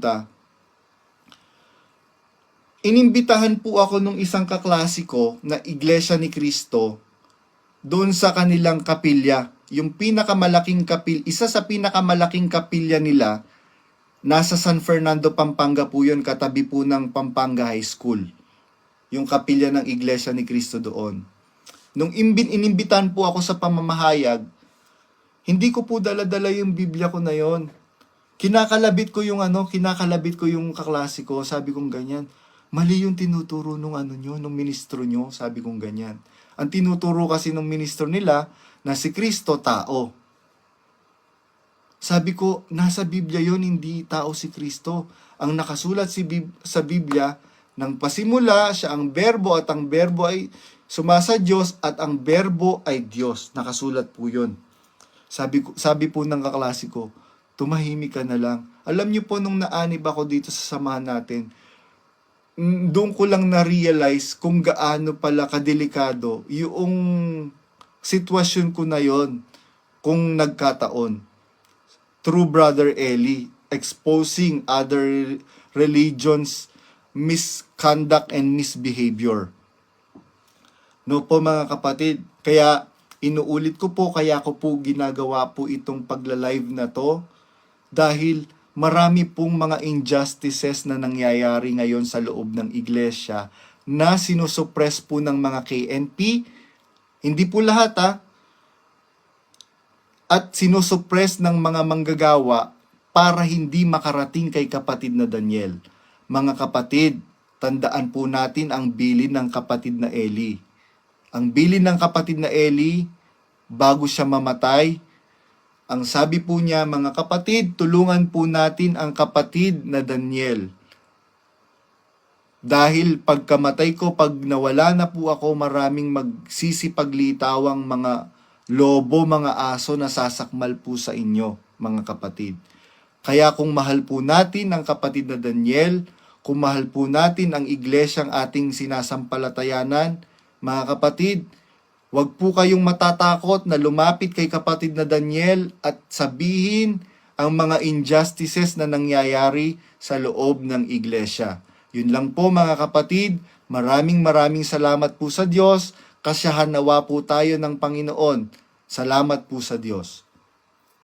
pumunta, inimbitahan po ako nung isang kaklasiko na Iglesia ni Cristo doon sa kanilang kapilya. Yung pinakamalaking kapil, isa sa pinakamalaking kapilya nila, nasa San Fernando, Pampanga po yun, katabi po ng Pampanga High School. Yung kapilya ng Iglesia ni Cristo doon. Nung imbin, inimbitahan po ako sa pamamahayag, hindi ko po dala-dala yung Biblia ko na yon. Kinakalabit ko yung ano, kinakalabit ko yung kaklase ko, sabi kong ganyan. Mali yung tinuturo nung ano nyo, nung ministro nyo, sabi kong ganyan. Ang tinuturo kasi nung ministro nila, na si Kristo tao. Sabi ko, nasa Biblia yon hindi tao si Kristo. Ang nakasulat si Bib- sa Biblia, nang pasimula siya ang berbo at ang berbo ay sumasa Diyos at ang berbo ay Diyos. Nakasulat po yon. Sabi, ko, sabi po ng kaklase ko, tumahimik ka na lang. Alam niyo po nung naanib ako dito sa samahan natin, doon ko lang na-realize kung gaano pala kadelikado yung sitwasyon ko na yon kung nagkataon. True Brother Eli, exposing other religions misconduct and misbehavior. No po mga kapatid, kaya inuulit ko po, kaya ko po ginagawa po itong pagla-live na to dahil marami pong mga injustices na nangyayari ngayon sa loob ng iglesia na sinusuppress po ng mga KNP. Hindi po lahat ha. At sinusuppress ng mga manggagawa para hindi makarating kay kapatid na Daniel. Mga kapatid, tandaan po natin ang bilin ng kapatid na Eli. Ang bilin ng kapatid na Eli, bago siya mamatay, ang sabi po niya, mga kapatid, tulungan po natin ang kapatid na Daniel. Dahil pagkamatay ko, pag nawala na po ako, maraming magsisipaglitawang mga lobo, mga aso na sasakmal po sa inyo, mga kapatid. Kaya kung mahal po natin ang kapatid na Daniel, kung mahal po natin ang iglesyang ating sinasampalatayanan, mga kapatid, Huwag po kayong matatakot na lumapit kay kapatid na Daniel at sabihin ang mga injustices na nangyayari sa loob ng iglesia. Yun lang po mga kapatid, maraming maraming salamat po sa Diyos, kasyahan nawa po tayo ng Panginoon. Salamat po sa Diyos.